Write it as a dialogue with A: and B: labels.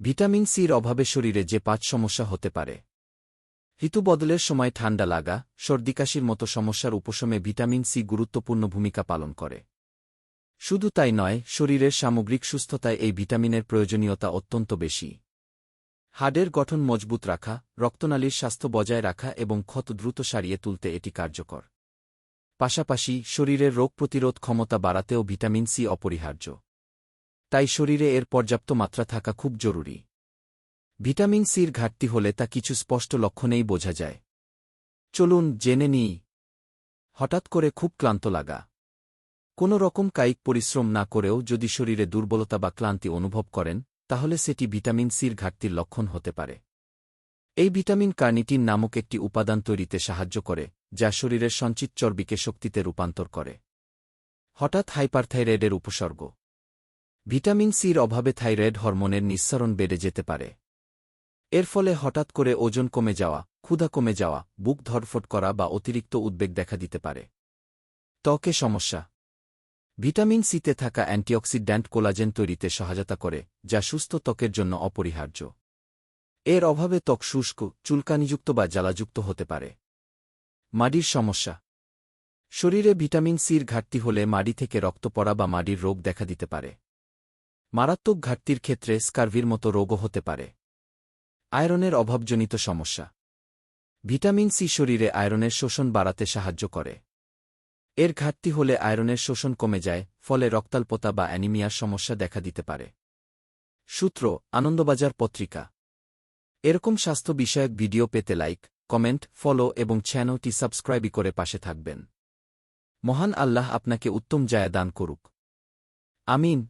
A: Vitamin সির অভাবে শরীরে যে পাঁচ সমস্যা হতে পারে। ঋতু বদলের সময় ঠান্ডা লাগা সর্দিকাশির মতো সমস্যার উপশমে ভিটামিন সি গুরুত্বপূর্ণ ভূমিকা পালন করে। শুধু তাই নয়, শরীরের সামগ্রিক সুস্থতায় এই ভিটামিনের প্রয়োজনীয়তা অত্যন্ত বেশি। হাড়ের গঠন মজবুত রাখা, রক্তনালীর স্বাস্থ্য বজায় রাখা এবং ক্ষত দ্রুত সারিয়ে তুলতে এটি কার্যকর। পাশাপাশি শরীরের রোগ প্রতিরোধ ক্ষমতা বাড়াতেও ভিটামিন সি অপরিহার্য। তাই শরীরে এর পর্যাপ্ত মাত্রা থাকা খুব জরুরি। ভিটামিন সির ঘাটতি হলে তা কিছু স্পষ্ট লক্ষণেই বোঝা যায়। চলুন জেনে নিই, হঠাৎ করে খুব ক্লান্ত লাগা। কোনো রকম কায়িক পরিশ্রম না করেও যদি শরীরে দুর্বলতা বা ক্লান্তি অনুভব করেন, তাহলে সেটি ভিটামিন সির ঘাটতির লক্ষণ হতে পারে। এই ভিটামিন কার্নিটিন নামক একটি উপাদান তৈরিতে সাহায্য করে, যা শরীরের সঞ্চিত চর্বিকে শক্তিতে রূপান্তর করে। হঠাৎ হাইপারথাইরয়েডের উপসর্গ। ভিটামিন সির অভাবে থাইরয়েড হরমোনের নিঃসরণ বেড়ে যেতে পারে। এর ফলে হঠাৎ করে ওজন কমে যাওয়া, ক্ষুধা কমে যাওয়া, বুক ধরফট করা বা অতিরিক্ত উদ্বেগ দেখা দিতে পারে। ত্বকে সমস্যা। ভিটামিন সিতে থাকা অ্যান্টিঅক্সিড্যান্ট কোলাজেন তৈরিতে সহায়তা করে, যা সুস্থ ত্বকের জন্য অপরিহার্য। এর অভাবে ত্বক শুষ্ক, চুলকানিযুক্ত বা জ্বালাযুক্ত হতে পারে। মাডির সমস্যা। শরীরে ভিটামিন সির ঘাটতি হলে মাড়ি থেকে রক্ত পড়া বা মাডির রোগ দেখা দিতে পারে। মারাত্মক ঘাটতির ক্ষেত্রে স্কার্ভির মতো রোগও হতে পারে। আয়রনের অভাবজনিত সমস্যা। ভিটামিন সি শরীরে আয়রনের শোষণ বাড়াতে সাহায্য করে। এর ঘাটতি হলে আয়রনের শোষণ কমে যায়, ফলে রক্তাল্পতা বা অ্যানিমিয়ার সমস্যা দেখা দিতে পারে। সূত্র, আনন্দবাজার পত্রিকা। এরকম স্বাস্থ্য বিষয়ক ভিডিও পেতে লাইক, কমেন্ট, ফলো এবং চ্যানেলটি সাবস্ক্রাইবই করে পাশে থাকবেন। মহান আল্লাহ আপনাকে উত্তম জায়া দান করুক। আমিন।